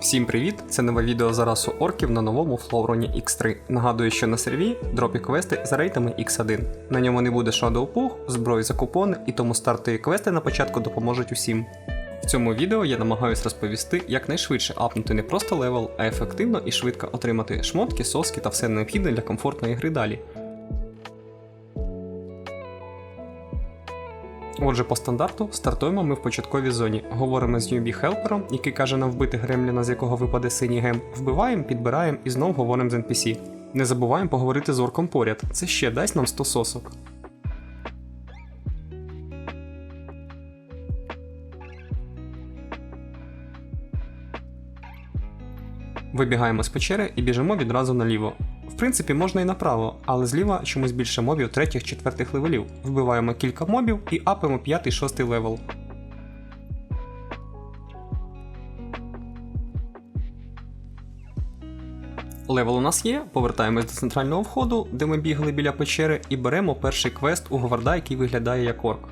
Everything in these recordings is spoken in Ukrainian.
Всім привіт! Це нове відео за расу орків на новому Флоуроні X3. Нагадую, що на серві дропі квести за рейтами X1. На ньому не буде Shadow Pug, зброї за купони, і тому стартові квести на початку допоможуть усім. В цьому відео я намагаюсь розповісти, як найшвидше апнути не просто левел, а ефективно і швидко отримати шмотки, соски та все необхідне для комфортної гри далі. Отже, по стандарту стартуємо ми в початковій зоні. Говоримо з Ньюбі Хелпером, який каже нам вбити гремліна, з якого випаде синій гем. Вбиваємо, підбираємо і знов говоримо з NPC. Не забуваємо поговорити з орком поряд. Це ще дасть нам 100 сосок. Вибігаємо з печери і біжимо відразу наліво. В принципі, можна і направо, але зліва чомусь більше мобів третіх-четвертих левелів. Вбиваємо кілька мобів і апаємо 5-6 левел. Левел у нас є, повертаємось до центрального входу, де ми бігли біля печери, і беремо перший квест у Говарда, який виглядає як орк.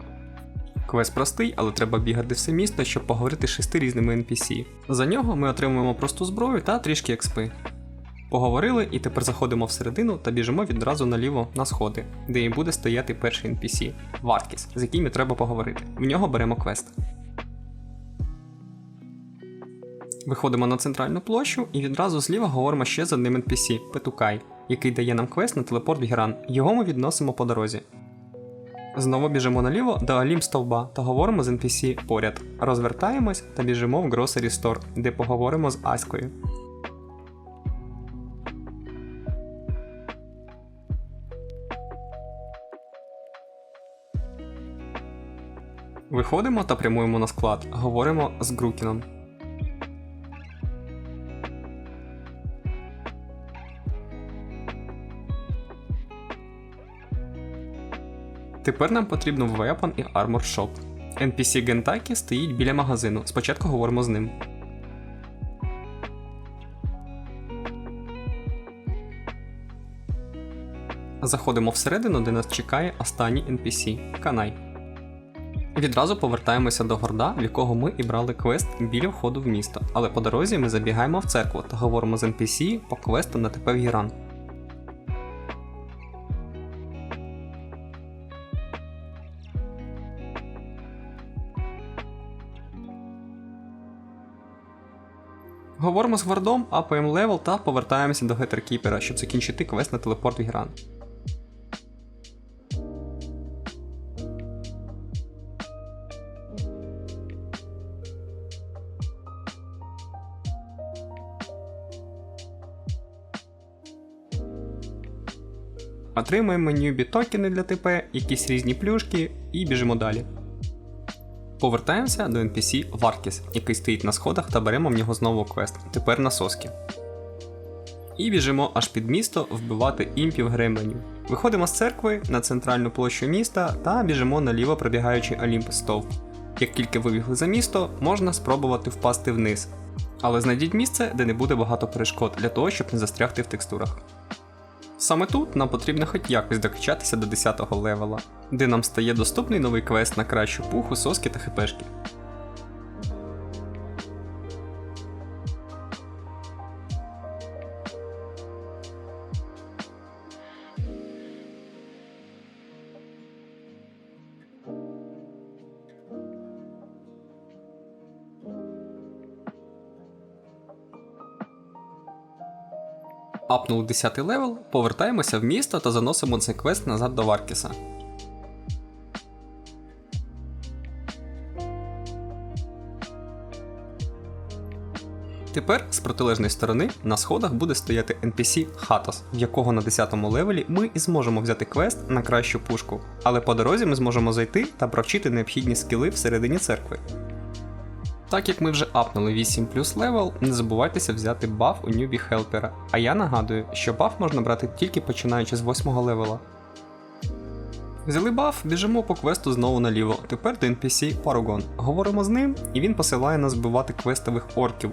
Квест простий, але треба бігати все місто, щоб поговорити з шести різними NPC. За нього ми отримуємо просту зброю та трішки експи. Поговорили і тепер заходимо всередину та біжимо відразу наліво на сходи, де і буде стояти перший NPC Варткіс, з яким і треба поговорити. В нього беремо квест. Виходимо на центральну площу і відразу зліва говоримо ще з одним NPC Петукай, який дає нам квест на телепорт в Гіран. Його ми відносимо по дорозі. Знову біжимо наліво до Алім стовба та говоримо з NPC поряд. Розвертаємось та біжимо в Grocery Store, де поговоримо з Аською. Виходимо та прямуємо на склад. Говоримо з Грукіном. Тепер нам потрібно Weapon і Armor Shop. NPC Гентакі стоїть біля магазину. Спочатку говоримо з ним. Заходимо всередину, де нас чекає останній NPC Канай. Відразу повертаємося до горда, в якого ми і брали квест біля входу в місто, але по дорозі ми забігаємо в церкву та говоримо з NPC по квесту на ТП в Гіран. Говоримо з гвардом, апаємо левел та повертаємося до Гетеркіпера, щоб закінчити квест на телепорт в Гіран. Отримуємо ньюбі токени для ТП, якісь різні плюшки і біжимо далі. Повертаємося до NPC Варкіс, який стоїть на сходах та беремо в нього знову квест, тепер на соски. І біжимо аж під місто вбивати імпів гремленів. Виходимо з церкви на центральну площу міста та біжимо наліво пробігаючи Олімп стовп. Як тільки вибігли за місто, можна спробувати впасти вниз. Але знайдіть місце, де не буде багато перешкод для того, щоб не застрягти в текстурах. Саме тут нам потрібно хоч якось докачатися до 10 го левела, де нам стає доступний новий квест на кращу пуху, соски та хпшки. Апнув 10 левел, повертаємося в місто та заносимо цей квест назад до Варкіса. Тепер з протилежної сторони на сходах буде стояти NPC Хатос, в якого на 10 левелі ми і зможемо взяти квест на кращу пушку, але по дорозі ми зможемо зайти та провчити необхідні скіли всередині церкви. Так як ми вже апнули 8 плюс левел, не забувайтеся взяти баф у Ньюбі Хелпера. А я нагадую, що баф можна брати тільки починаючи з 8 левела. Взяли баф, біжимо по квесту знову наліво. Тепер до NPC Paragon. Говоримо з ним, і він посилає нас вбивати квестових орків.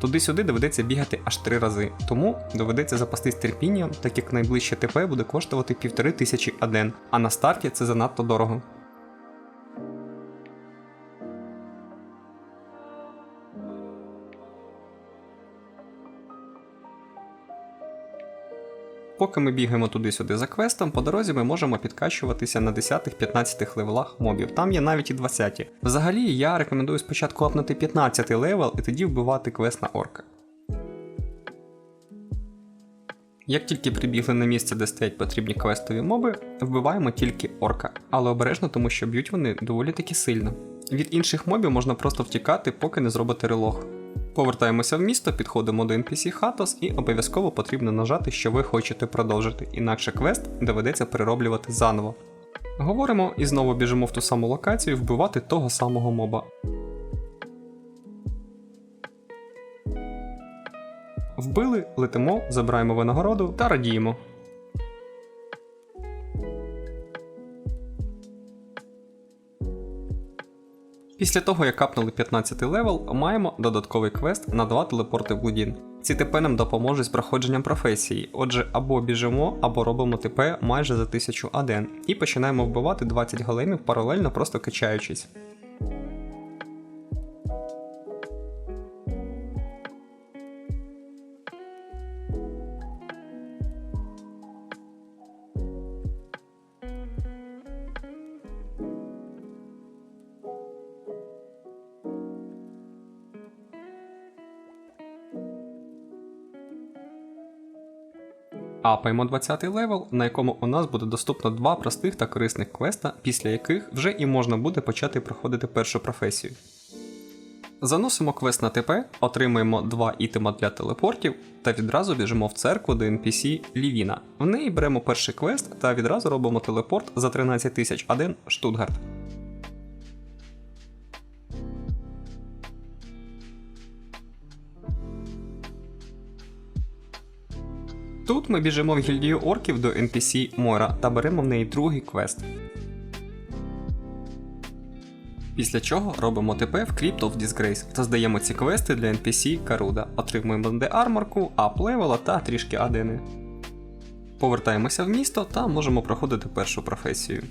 Туди-сюди доведеться бігати аж три рази, тому доведеться запастись терпінням, так як найближче ТП буде коштувати 1500 аден, а на старті це занадто дорого. Поки ми бігаємо туди-сюди за квестом, по дорозі ми можемо підкачуватися на 10-15 левелах мобів, там є навіть і 20. Взагалі, я рекомендую спочатку апнути 15 левел і тоді вбивати квест на орка. Як тільки прибігли на місце, де стоять потрібні квестові моби, вбиваємо тільки орка, але обережно, тому що б'ють вони доволі таки сильно. Від інших мобів можна просто втікати, поки не зробити релог. Повертаємося в місто, підходимо до NPC Хатос і обов'язково потрібно нажати, що ви хочете продовжити, інакше квест доведеться перероблювати заново. Говоримо і знову біжимо в ту саму локацію вбивати того самого моба. Вбили, летимо, забираємо винагороду та радіємо. Після того, як капнули 15 левел, маємо додатковий квест на два телепорти в Будін. Ці ТП нам допоможуть з проходженням професії, отже, або біжимо, або робимо ТП майже за 1000 аден, і починаємо вбивати 20 големів паралельно просто качаючись. Апаємо 20 й левел, на якому у нас буде доступно два простих та корисних квеста, після яких вже і можна буде почати проходити першу професію. Заносимо квест на ТП, отримуємо два ітема для телепортів та відразу біжимо в церкву до NPC Лівіна. В неї беремо перший квест та відразу робимо телепорт за 13 тисяч аден Штутгарт. Тут ми біжимо в гільдію орків до NPC Мора та беремо в неї другий квест. Після чого робимо ТП в Crypt of Disgrace та здаємо ці квести для NPC Каруда, отримуємо де арморку, ап левела та трішки адени. Повертаємося в місто та можемо проходити першу професію.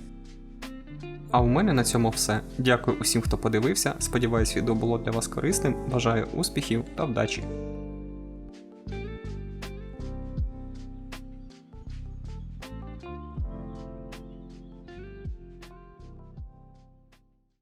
А у мене на цьому все. Дякую усім, хто подивився. Сподіваюсь, відео було для вас корисним. Бажаю успіхів та вдачі!